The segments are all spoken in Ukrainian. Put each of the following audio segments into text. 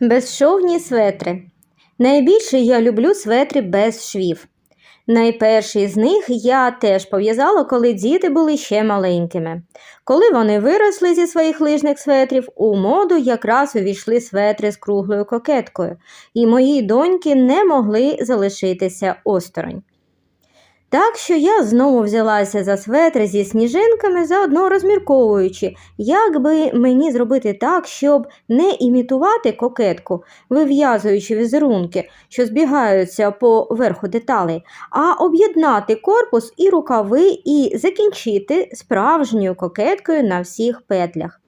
Безшовні светри. Найбільше я люблю светри без швів. Найперший з них я теж пов'язала, коли діти були ще маленькими. Коли вони виросли зі своїх лижних светрів, у моду якраз увійшли светри з круглою кокеткою, і мої доньки не могли залишитися осторонь. Так що я знову взялася за светри зі сніжинками, заодно розмірковуючи, як би мені зробити так, щоб не імітувати кокетку, вив'язуючи візерунки, що збігаються по верху деталей, а об'єднати корпус і рукави і закінчити справжньою кокеткою на всіх петлях.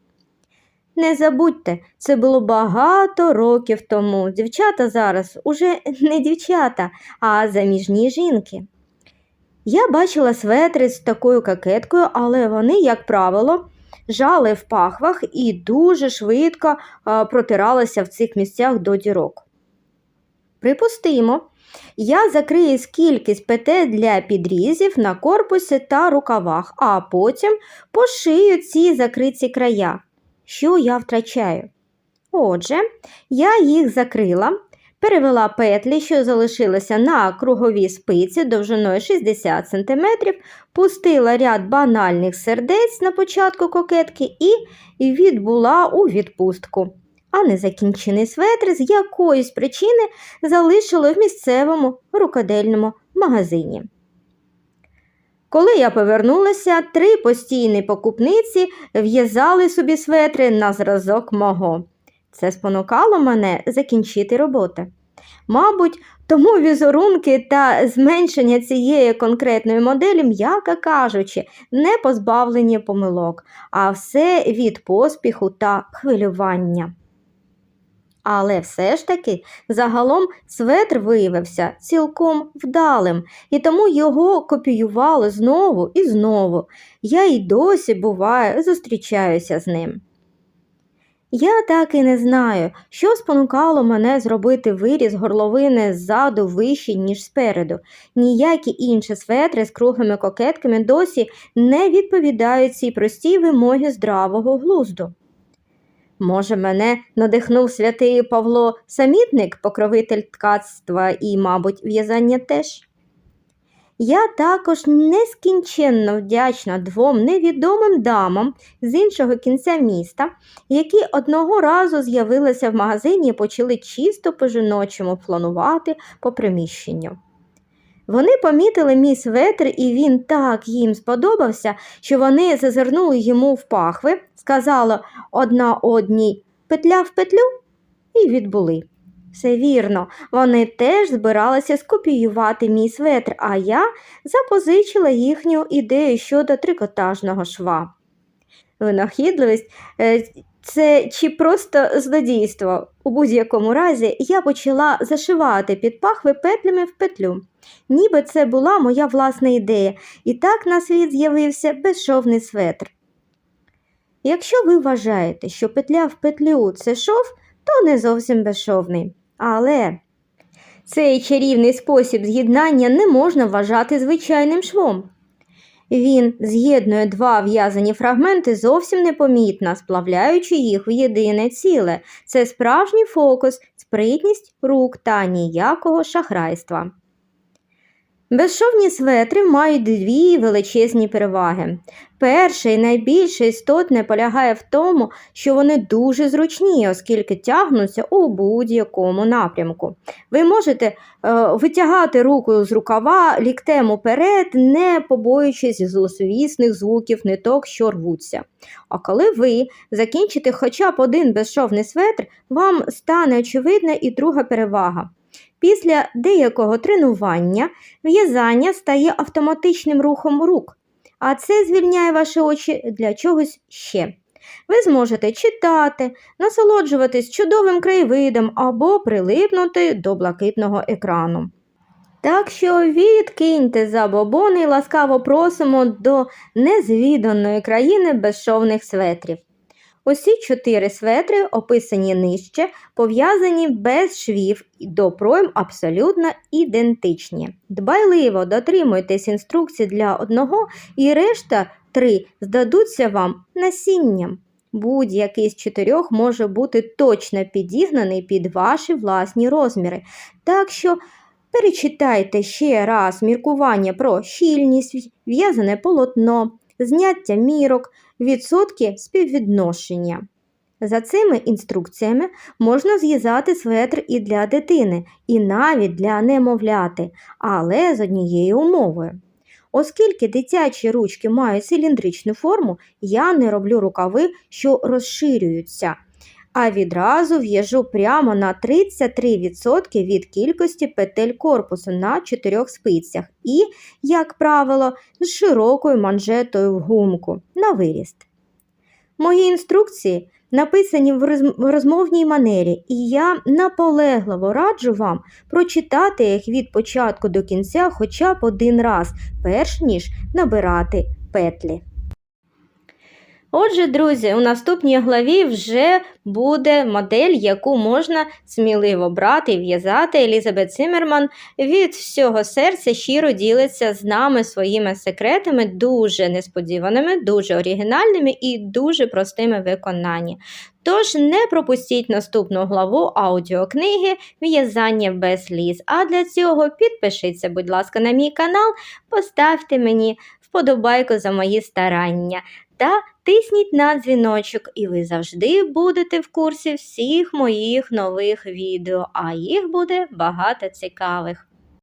Не забудьте, це було багато років тому. Дівчата зараз уже не дівчата, а заміжні жінки. Я бачила светри з такою кокеткою, але вони, як правило, жали в пахвах і дуже швидко протиралися в цих місцях до дірок. Припустимо, я закрию кількість петель для підрізів на корпусі та рукавах, а потім пошию ці закриті края. Що я втрачаю? Отже, я їх закрила, перевела петлі, що залишилися на круговій спиці довжиною 60 см, пустила ряд банальних сердець на початку кокетки і відбула у відпустку. А незакінчений светр з якоїсь причини залишили в місцевому рукодельному магазині. Коли я повернулася, три постійні покупниці в'язали собі светри на зразок мого. Це спонукало мене закінчити роботи. Мабуть, тому візерунки та зменшення цієї конкретної моделі, м'яко кажучи, не позбавлені помилок, а все від поспіху та хвилювання. Але все ж таки загалом светр виявився цілком вдалим, і тому його копіювали знову і знову. Я й досі, буває, зустрічаюся з ним. Я так і не знаю, що спонукало мене зробити виріз горловини ззаду вищий, ніж спереду. Ніякі інші светри з круглими кокетками досі не відповідають цій простій вимоги здравого глузду. Може, мене надихнув святий Павло Самітник, покровитель ткацтва і, мабуть, в'язання теж. Я також нескінченно вдячна двом невідомим дамам з іншого кінця міста, які одного разу з'явилися в магазині і почали чисто по-жіночому планувати по приміщенню. Вони помітили мій светр, і він так їм сподобався, що вони зазирнули йому в пахви, сказали одна одній петля в петлю і відбули. Все вірно, вони теж збиралися скопіювати мій светр, а я запозичила їхню ідею щодо трикотажного шва. Винахідливість е, це чи просто злодійство. У будь-якому разі я почала зашивати під пахви петлями в петлю. Ніби це була моя власна ідея, і так на світ з'явився безшовний светр. Якщо ви вважаєте, що петля в петлю це шов, то не зовсім безшовний. Але цей чарівний спосіб з'єднання не можна вважати звичайним швом. Він з'єднує два в'язані фрагменти зовсім непомітно, сплавляючи їх в єдине ціле. Це справжній фокус, спритність рук та ніякого шахрайства. Безшовні светри мають дві величезні переваги. Перше і найбільш істотне полягає в тому, що вони дуже зручні, оскільки тягнуться у будь-якому напрямку. Ви можете е, витягати руку з рукава ліктем уперед, не побоюючись злосовісних звуків ниток, що рвуться. А коли ви закінчите хоча б один безшовний светр, вам стане очевидна і друга перевага. Після деякого тренування в'язання стає автоматичним рухом рук, а це звільняє ваші очі для чогось ще. Ви зможете читати, насолоджуватись чудовим краєвидом або прилипнути до блакитного екрану. Так що відкиньте забобони і ласкаво просимо до незвіданої країни безшовних светрів. Усі чотири светри, описані нижче, пов'язані без швів і до пройм абсолютно ідентичні. Дбайливо дотримуйтесь інструкцій для одного, і решта три здадуться вам насінням. Будь-який з чотирьох може бути точно підігнаний під ваші власні розміри. Так що перечитайте ще раз міркування про щільність, в'язане полотно, зняття мірок, відсотки співвідношення. За цими інструкціями можна зв'язати светр і для дитини, і навіть для немовляти, але з однією умовою. Оскільки дитячі ручки мають циліндричну форму, я не роблю рукави, що розширюються, а відразу в'яжу прямо на 33% від кількості петель корпусу на чотирьох спицях і, як правило, з широкою манжетою в гумку на виріст. Мої інструкції написані в розмовній манері, і я наполегливо раджу вам прочитати їх від початку до кінця хоча б один раз, перш ніж набирати петлі. Отже, друзі, у наступній главі вже буде модель, яку можна сміливо брати і в'язати. Елізабет Циммерман від всього серця щиро ділиться з нами своїми секретами, дуже несподіваними, дуже оригінальними і дуже простими виконанні. Тож не пропустіть наступну главу аудіокниги В'язання без ліз. А для цього підпишіться, будь ласка, на мій канал, поставте мені вподобайку за мої старання та тисніть на дзвіночок, і ви завжди будете в курсі всіх моїх нових відео, а їх буде багато цікавих.